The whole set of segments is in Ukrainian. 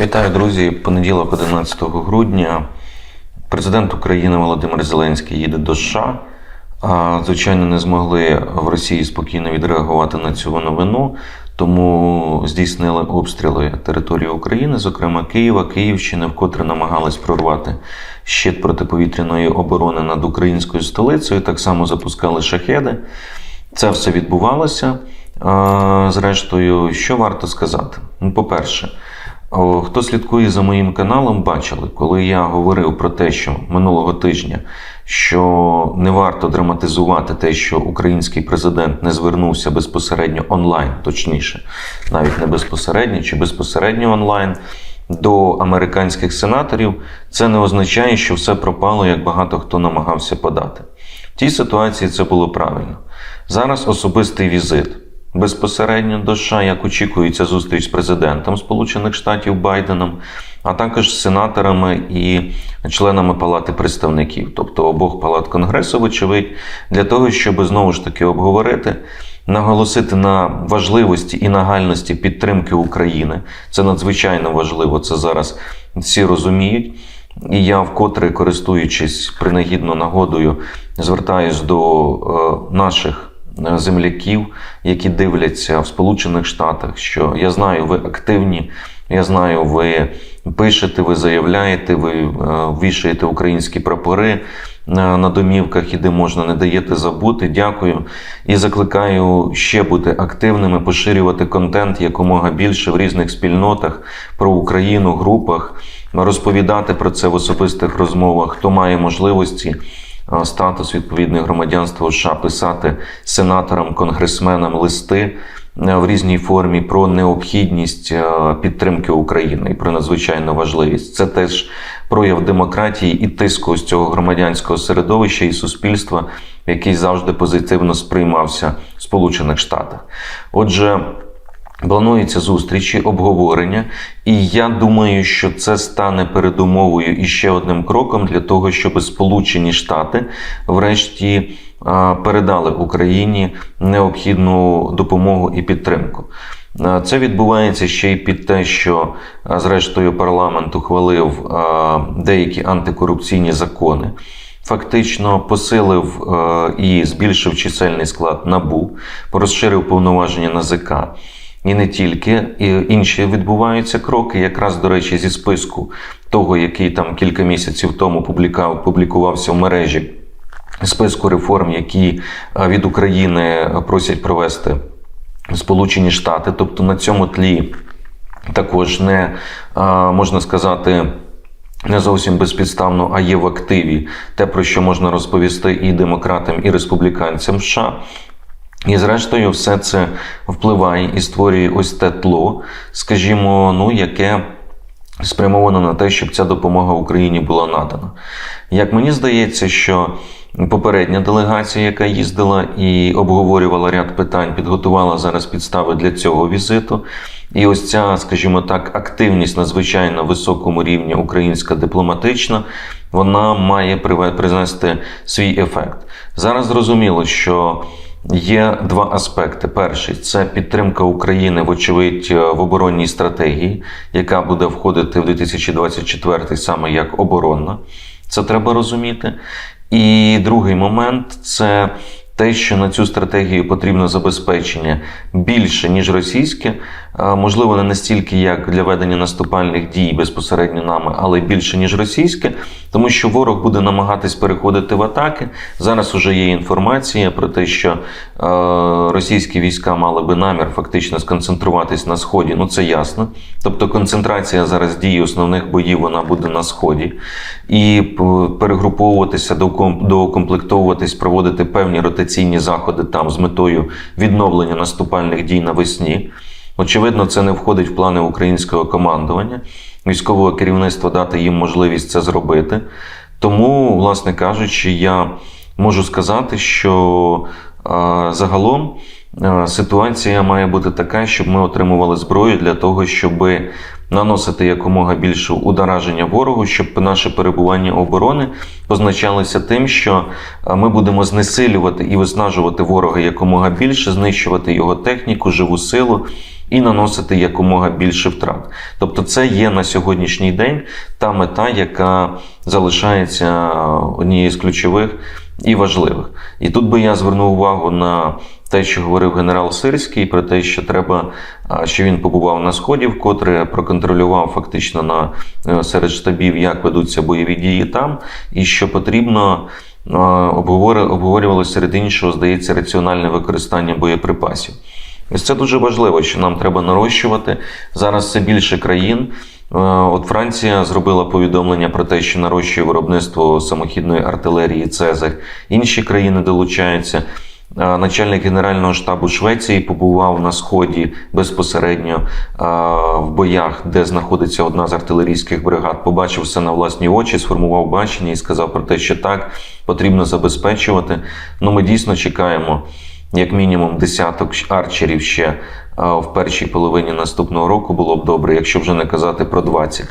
Вітаю, друзі. Понеділок, 11 грудня. Президент України Володимир Зеленський їде до США. Звичайно, не змогли в Росії спокійно відреагувати на цю новину, тому здійснили обстріли території України, зокрема Києва, Київщини, вкотре намагались прорвати щит протиповітряної оборони над українською столицею. Так само запускали шахеди. Це все відбувалося. Зрештою, що варто сказати? Ну, По-перше, Хто слідкує за моїм каналом, бачили, коли я говорив про те, що минулого тижня що не варто драматизувати те, що український президент не звернувся безпосередньо онлайн, точніше, навіть не безпосередньо чи безпосередньо онлайн до американських сенаторів, це не означає, що все пропало, як багато хто намагався подати. В тій ситуації це було правильно. Зараз особистий візит безпосередньо до США, як очікується зустріч з президентом Сполучених Штатів Байденом, а також сенаторами і членами Палати представників, тобто обох палат Конгресу, вочевидь, для того, щоб знову ж таки обговорити. Наголосити на важливості і нагальності підтримки України. Це надзвичайно важливо. Це зараз всі розуміють. І я вкотре, користуючись принагідно нагодою, звертаюсь до е, наших земляків, які дивляться в Сполучених Штатах, що я знаю, ви активні, я знаю, ви пишете, ви заявляєте, ви е, вішаєте українські прапори е, на домівках і де можна, не даєте забути. Дякую. І закликаю ще бути активними, поширювати контент якомога більше в різних спільнотах про Україну, групах, розповідати про це в особистих розмовах, хто має можливості. Е, Статус відповідне громадянства США писати сенаторам, конгресменам листи е, в різній формі про необхідність е, підтримки України і про надзвичайну важливість. Це теж прояв демократії і тиску з цього громадянського середовища і суспільства, який завжди позитивно сприймався в Сполучених Штатах. Отже. Плануються зустрічі, обговорення, і я думаю, що це стане передумовою і ще одним кроком для того, щоб Сполучені Штати врешті передали Україні необхідну допомогу і підтримку. Це відбувається ще й під те, що зрештою парламент ухвалив деякі антикорупційні закони. Фактично посилив і збільшив чисельний склад набу, розширив повноваження НАЗК. І не тільки, і інші відбуваються кроки, якраз, до речі, зі списку того, який там кілька місяців тому публікувався в мережі, списку реформ, які е, від України просять провести Сполучені Штати. Тобто на цьому тлі також не е, можна сказати. Не зовсім безпідставно, а є в активі те, про що можна розповісти і демократам, і республіканцям США. І, зрештою, все це впливає і створює ось те тло, скажімо, ну, яке спрямовано на те, щоб ця допомога Україні була надана. Як мені здається, що попередня делегація, яка їздила і обговорювала ряд питань, підготувала зараз підстави для цього візиту. І ось ця, скажімо так, активність на звичайно високому рівні українська дипломатична, вона має принести свій ефект. Зараз зрозуміло, що. Є два аспекти. Перший це підтримка України, вочевидь, в оборонній стратегії, яка буде входити в 2024 саме як оборонна. Це треба розуміти. І другий момент це те, що на цю стратегію потрібно забезпечення більше, ніж російське, можливо, не настільки як для ведення наступальних дій безпосередньо нами, але більше, ніж російське, тому що ворог буде намагатись переходити в атаки. Зараз вже є інформація про те, що російські війська мали би намір фактично сконцентруватись на сході. Ну це ясно. Тобто концентрація зараз дій основних боїв вона буде на сході, і перегруповуватися, доукомплектовуватись, проводити певні ротаційні заходи там з метою відновлення наступальних дій навесні. Очевидно, це не входить в плани українського командування, військового керівництва дати їм можливість це зробити. Тому, власне кажучи, я можу сказати, що загалом ситуація має бути така, щоб ми отримували зброю для того, щоб наносити якомога більше удараження ворогу, щоб наше перебування оборони позначалося тим, що ми будемо знесилювати і виснажувати ворога якомога більше, знищувати його техніку, живу силу. і наносити якомога більше втрат. Тобто, це є на сьогоднішній день та мета, яка залишається однією з ключових і важливих. І тут би я звернув увагу на те, що говорив генерал Сирський, про те, що треба, що він побував на сході, вкотре проконтролював фактично на е, серед штабів, як ведуться бойові дії там, і що потрібно. е, Обговорювалося серед іншого, здається, раціональне використання боєприпасів. Ось це дуже важливо, що нам треба нарощувати. Зараз все більше країн. Е, От Франція зробила повідомлення про те, що нарощує виробництво самохідної артилерії Цезарь. Інші країни долучаються. Начальник Генерального штабу Швеції побував на сході безпосередньо в боях, де знаходиться одна з артилерійських бригад. Побачив все на власні очі, сформував бачення і сказав про те, що так потрібно забезпечувати. Ну, ми дійсно чекаємо як мінімум десяток арчерів ще в першій половині наступного року було б добре, якщо вже не казати про 20, е,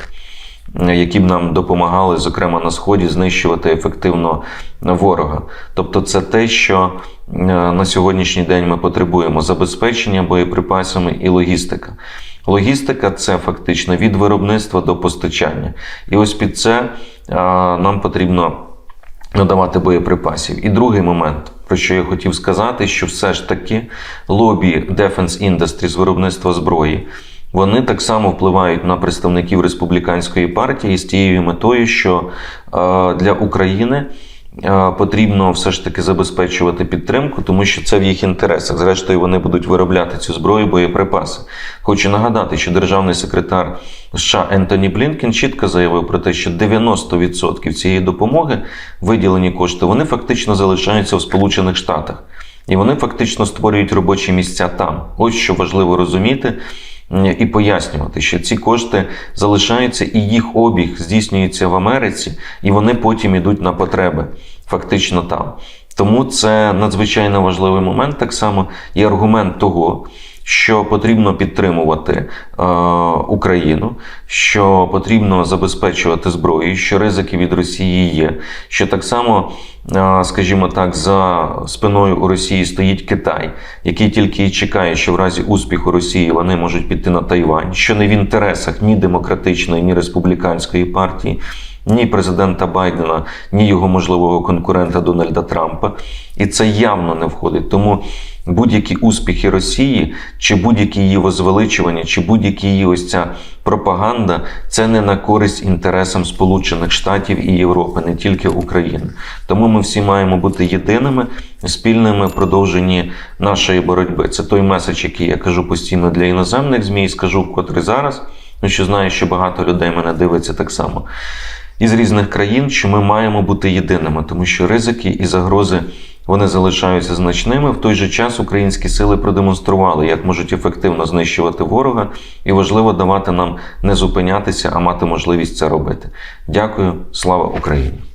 які б нам допомагали, зокрема на сході, знищувати ефективно ворога. Тобто, це те, що е, на сьогоднішній день ми потребуємо: забезпечення боєприпасами і логістика. Логістика це фактично від виробництва до постачання. І ось під це е, нам потрібно надавати боєприпасів. І другий момент, про що я хотів сказати, що все ж таки лобі Defense Industry з виробництва зброї. Вони так само впливають на представників республіканської партії з тією метою, що е, для України е, потрібно все ж таки забезпечувати підтримку, тому що це в їх інтересах. Зрештою, вони будуть виробляти цю зброю, боєприпаси. Хочу нагадати, що державний секретар США Ентоні Блінкен чітко заявив про те, що 90% цієї допомоги, виділені кошти, вони фактично залишаються в Сполучених Штатах. І вони фактично створюють робочі місця там. Ось що важливо розуміти і пояснювати, що ці кошти залишаються і їх обіг здійснюється в Америці, і вони потім йдуть на потреби фактично там. Тому це надзвичайно важливий момент, так само і аргумент того, що потрібно підтримувати е, Україну, що потрібно забезпечувати зброю, що ризики від Росії є, що так само, е, скажімо так, за спиною у Росії стоїть Китай, який тільки і чекає, що в разі успіху Росії вони можуть піти на Тайвань, що не в інтересах ні демократичної, ні республіканської партії. Ні президента Байдена, ні його можливого конкурента Дональда Трампа, і це явно не входить. Тому будь-які успіхи Росії, чи будь-які її возвеличування, чи будь-які її ось ця пропаганда, це не на користь інтересам Сполучених Штатів і Європи, не тільки України. Тому ми всі маємо бути єдиними, спільними в продовженні нашої боротьби. Це той меседж, який я кажу постійно для іноземних змі, скажу вкотре зараз. Ну що знаю, що багато людей мене дивиться так само із різних країн, що ми маємо бути єдиними, тому що ризики і загрози вони залишаються значними. В той же час українські сили продемонстрували, як можуть ефективно знищувати ворога, і важливо давати нам не зупинятися, а мати можливість це робити. Дякую, слава Україні!